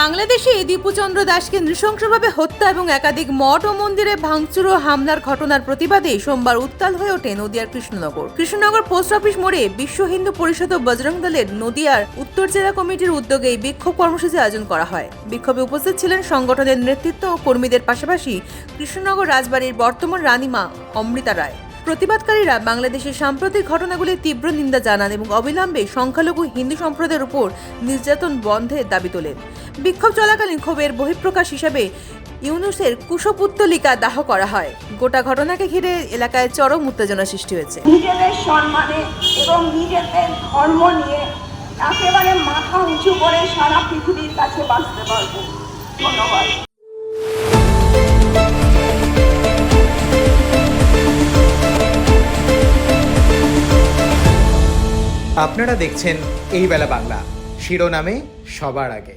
বাংলাদেশে দীপুচন্দ্র দাসকে নৃশংসভাবে হত্যা এবং একাধিক মঠ ও মন্দিরে ভাঙচুর ও হামলার ঘটনার প্রতিবাদে সোমবার উত্তাল হয়ে ওঠে নদিয়ার কৃষ্ণনগর। কৃষ্ণনগর পোস্ট অফিস মোড়ে বিশ্ব হিন্দু পরিষদ ও বজরং দলের নদিয়ার উত্তর জেলা কমিটির উদ্যোগে এই বিক্ষোভ কর্মসূচি আয়োজন করা হয়। বিক্ষোভে উপস্থিত ছিলেন সংগঠনের নেতৃত্ব ও কর্মীদের পাশাপাশি কৃষ্ণনগর রাজবাড়ির বর্তমান রানীমা অমৃতা রায়। প্রতিবাদকারীরা বাংলাদেশের সাম্প্রতিক ঘটনাগুলির তীব্র নিন্দা জানান এবং অবিলম্বে সংখ্যালঘু হিন্দু সম্প্রদায়ের উপর নির্যাতন বন্ধের দাবি তোলেন। বিক্ষোভ চলাকালীন ক্ষোভের বহিঃপ্রকাশ হিসাবে ইউনুসের কুশপুত্তলিকা দাহ করা হয়। গোটা ঘটনাকে ঘিরে এলাকায় চরম উত্তেজনা সৃষ্টি হয়েছে। নিজেদের সম্মানে এবং নিজেদের ধর্ম নিয়ে একেবারে মাথা উঁচু করে সারা পৃথিবীর কাছে বাঁচতে পারব। ধন্যবাদ। আপনারা দেখছেন এই বেলা বাংলা। শিরোনামে সবার আগে।